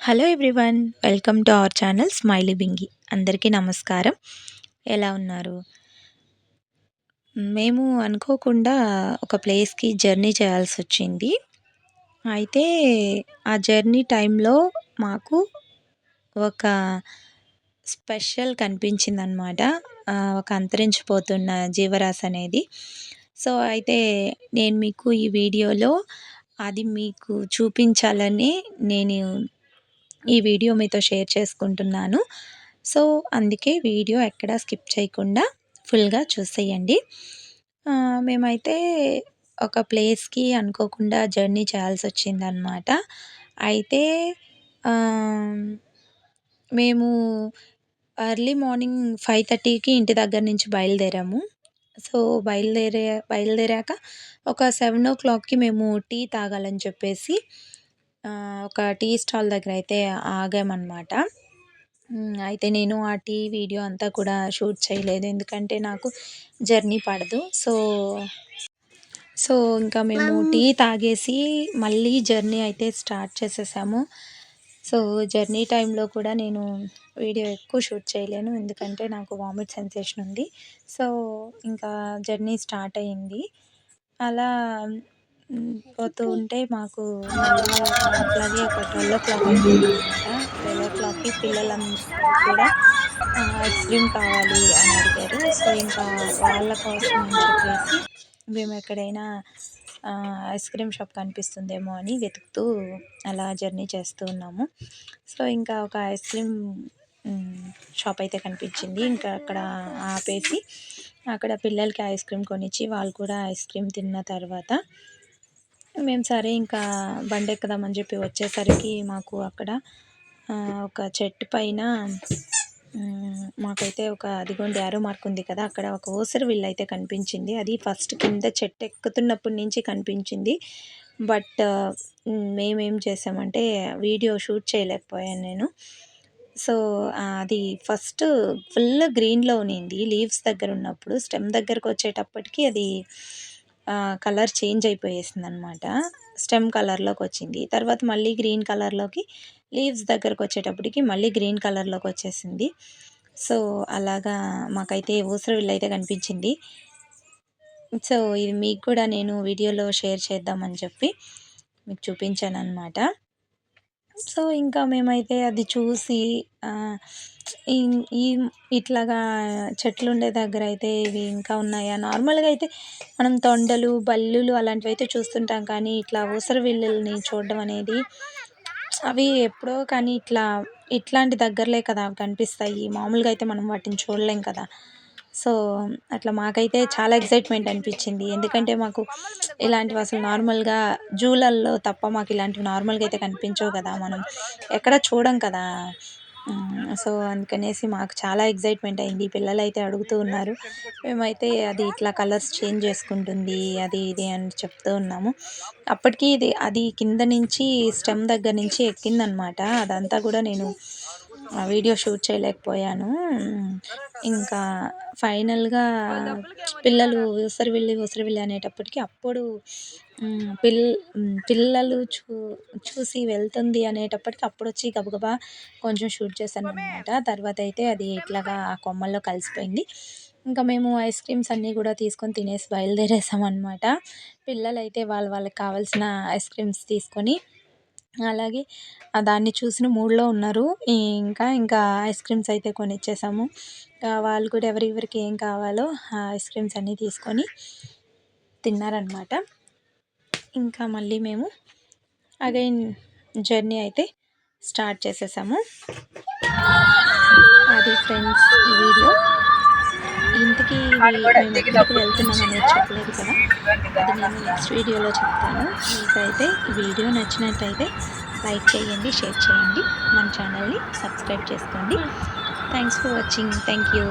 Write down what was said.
Hello everyone welcome to our channel smiley Bingi. అందరికీ నమస్కారం. ఎలా ఉన్నారు? మేము అనుకోకుండా ఒక ప్లేస్కి జర్నీ చేయాల్సి వచ్చింది. అయితే ఆ జర్నీ టైంలో మాకు ఒక స్పెషల్ కనిపించింది అనమాట ఒక అంతరించిపోతున్న జీవరాశి అనేది. సో అయితే నేను మీకు ఈ వీడియోలో అది మీకు చూపించాలని నేను ఈ వీడియో మీతో షేర్ చేసుకుంటున్నాను. సో అందుకే వీడియో ఎక్కడ స్కిప్ చేయకుండా ఫుల్గా చూసేయండి. మేమైతే ఒక ప్లేస్కి అనుకోకుండా జర్నీ చేయాల్సి వచ్చిందనమాట అయితే మేము ఎర్లీ మార్నింగ్ ఫైవ్ థర్టీకి ఇంటి దగ్గర నుంచి బయలుదేరాము. సో బయలుదేరే బయలుదేరాక ఒక సెవెన్ ఓ క్లాక్కి మేము టీ తాగాలని చెప్పేసి ఒక టీ స్టాల్ దగ్గర అయితే ఆగామన్నమాట. అయితే నేను ఆ టీ వీడియో అంతా కూడా షూట్ చేయలేదు. ఎందుకంటే నాకు జర్నీ పడదు. సో సో ఇంకా మేము టీ తాగేసి మళ్ళీ జర్నీ అయితే స్టార్ట్ చేసేసాము. సో జర్నీ టైంలో కూడా నేను వీడియో ఎక్కువ షూట్ చేయలేను. ఎందుకంటే నాకు వామిట్ సెన్సేషన్ ఉంది. సో ఇంకా జర్నీ స్టార్ట్ అయ్యింది. అలా పోతూ ఉంటే మాకు అలాగే ఒక ట్వెల్వ్ ఓ క్లాక్ అనమాట. ట్వెల్వ్ ఓ క్లాక్కి పిల్లలందరూ కూడా ఐస్ క్రీమ్ కావాలి అని అడిగారు. సో ఇంకా వాళ్ళ కోసం అని చెప్పేసి మేము ఎక్కడైనా ఐస్ క్రీమ్ షాప్ కనిపిస్తుందేమో అని వెతుకుతూ అలా జర్నీ చేస్తూ ఉన్నాము. సో ఇంకా ఒక ఐస్ క్రీమ్ షాప్ అయితే కనిపించింది. ఇంకా అక్కడ ఆపేసి అక్కడ పిల్లలకి ఐస్ క్రీమ్ కొనిచ్చి వాళ్ళు కూడా ఐస్ క్రీమ్ తిన్న తర్వాత మేము సరే ఇంకా బండి ఎక్కుదామని చెప్పి వచ్చేసరికి మాకు అక్కడ ఒక చెట్టు పైన మాకైతే ఒక అదిగోండి యారో మార్క్ ఉంది కదా అక్కడ ఒక ఓసరి విల్ అయితే కనిపించింది. అది ఫస్ట్ కింద చెట్టు ఎక్కుతున్నప్పటి నుంచి కనిపించింది. బట్ మేమేం చేసామంటే వీడియో షూట్ చేయలేకపోయాను నేను. సో అది ఫస్ట్ ఫుల్ గ్రీన్లో ఉన్నింది లీవ్స్ దగ్గర ఉన్నప్పుడు. స్టెమ్ దగ్గరకు వచ్చేటప్పటికి అది కలర్ చేంజ్ అయిపోయేసింది అనమాట స్టెమ్ కలర్లోకి వచ్చింది. తర్వాత మళ్ళీ గ్రీన్ కలర్లోకి లీవ్స్ దగ్గరకు వచ్చేటప్పటికి మళ్ళీ గ్రీన్ కలర్లోకి వచ్చేసింది. సో అలాగా మాకైతే ఊసరవిల్లు అయితే కనిపించింది. సో ఇది మీకు కూడా నేను వీడియోలో షేర్ చేద్దామని చెప్పి మీకు చూపించాను అనమాట సో ఇంకా మేమైతే అది చూసి ఈ ఇట్లాగా చెట్లు ఉండే దగ్గర అయితే ఇవి ఇంకా ఉన్నాయా? నార్మల్గా అయితే మనం తొండలు బల్లులు అలాంటివి అయితే చూస్తుంటాం కానీ ఇట్లా ఊసరవెల్లుల్ని చూడడం అనేది అవి ఎప్పుడో కానీ ఇట్లా ఇట్లాంటి దగ్గరలే కదా అవి కనిపిస్తాయి. మామూలుగా అయితే మనం వాటిని చూడలేం కదా. సో అట్లా మాకైతే చాలా ఎక్సైట్మెంట్ అనిపించింది. ఎందుకంటే మాకు ఇలాంటివి అసలు నార్మల్గా జూలల్లో తప్ప మాకు ఇలాంటివి నార్మల్గా అయితే కనిపించవు కదా మనం ఎక్కడ చూడం కదా. సో అందుకనేసి మాకు చాలా ఎక్సైట్మెంట్ అయింది. పిల్లలు అయితే అడుగుతూ ఉన్నారు. మేమైతే అది ఇట్లా కలర్స్ చేంజ్ చేసుకుంటుంది అది ఇది అని చెప్తూ ఉన్నాము. అప్పటికి ఇది అది కింద నుంచి స్టెమ్ దగ్గర నుంచి ఎక్కిందనమాట. అదంతా కూడా నేను వీడియో షూట్ చేయలేకపోయాను. ఇంకా ఫైనల్గా పిల్లలు ఉసరవెల్లి ఉసరవెల్లి అనేటప్పటికి అప్పుడు పిల్ పిల్లలు చూ చూసి వెళ్తుంది అనేటప్పటికి అప్పుడు వచ్చి గబగబా కొంచెం షూట్ చేశాను అనమాట తర్వాత అయితే అది ఇట్లాగా ఆ కొమ్మల్లో కలిసిపోయింది. ఇంకా మేము ఐస్ క్రీమ్స్ అన్నీ కూడా తీసుకొని తినేసి బయలుదేరేసాం అనమాట పిల్లలైతే వాళ్ళ వాళ్ళకి కావాల్సిన ఐస్ క్రీమ్స్ తీసుకొని అలాగే దాన్ని చూసిన మూడ్లో ఉన్నారు. ఇంకా ఇంకా ఐస్ క్రీమ్స్ అయితే కొనిచ్చేసాము. వాళ్ళు కూడా ఎవరెవరికి ఏం కావాలో ఆ ఐస్ క్రీమ్స్ అన్నీ తీసుకొని తిన్నారనమాట ఇంకా మళ్ళీ మేము అగైన్ జర్నీ అయితే స్టార్ట్ చేసేసాము. అది ఫ్రెండ్స్ ఈ వీడియో. ఎక్కడికి వెళ్తున్నాం అనేది చెప్పలేదు కదా. అది నేను నెక్స్ట్ వీడియోలో చెప్తాను. మీకైతే ఈ వీడియో నచ్చినట్టయితే లైక్ చేయండి షేర్ చేయండి. మన ఛానల్ని సబ్స్క్రైబ్ చేసుకోండి. Thanks for watching thank you